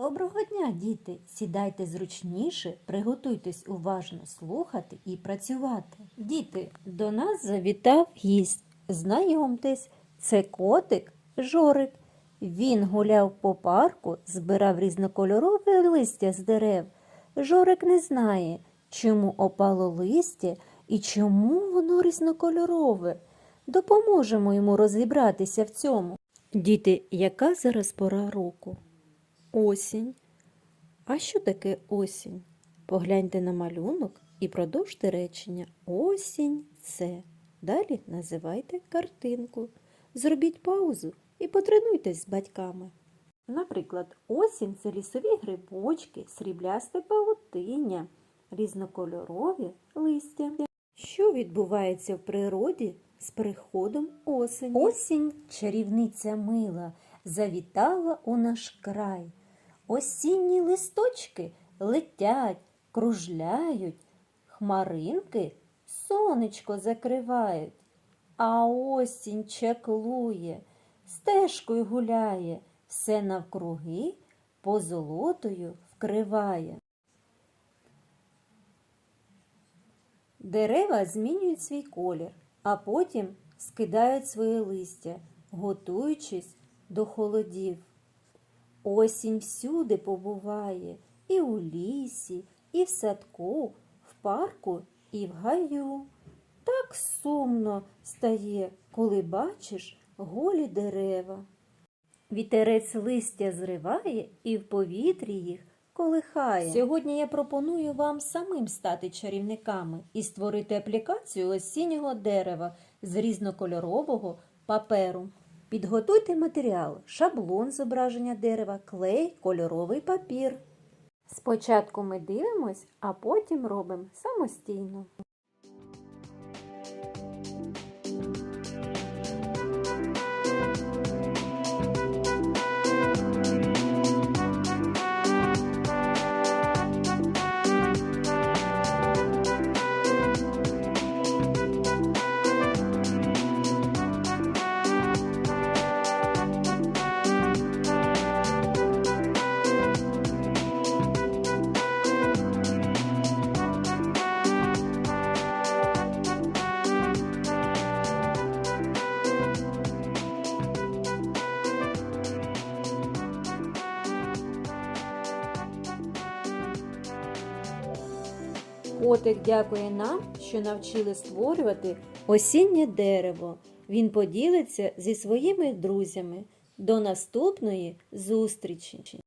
Доброго дня, діти! Сідайте зручніше, приготуйтесь уважно слухати і працювати. Діти, до нас завітав гість. Знайомтесь, це котик Жорик. Він гуляв по парку, збирав різнокольорове листя з дерев. Жорик не знає, чому опало листя і чому воно різнокольорове. Допоможемо йому розібратися в цьому. Діти, яка зараз пора року? Осінь. А що таке осінь? Погляньте на малюнок і продовжте речення. Осінь це. Далі називайте картинку. Зробіть паузу і потренуйтесь з батьками. Наприклад, осінь це лісові грибочки, сріблясте павутиння, різнокольорові листя. Що відбувається в природі з приходом осені? Осінь, чарівниця мила, завітала у наш край. Осінні листочки летять, кружляють, хмаринки сонечко закривають, а осінь чаклує, стежкою гуляє, все навкруги позолотою вкриває. Дерева змінюють свій колір, а потім скидають своє листя, готуючись до холодів. Осінь всюди побуває і у лісі, і в садку, в парку, і в гаю. Так сумно стає, коли бачиш голі дерева. Вітерець листя зриває і в повітрі їх колихає. Сьогодні я пропоную вам самим стати чарівниками і створити аплікацію осіннього дерева з різнокольорового паперу. Підготуйте матеріал, шаблон зображення дерева, клей, кольоровий папір. Спочатку ми дивимось, а потім робимо самостійно. Котик дякує нам, що навчили створювати осіннє дерево. Він поділиться зі своїми друзями. До наступної зустрічі!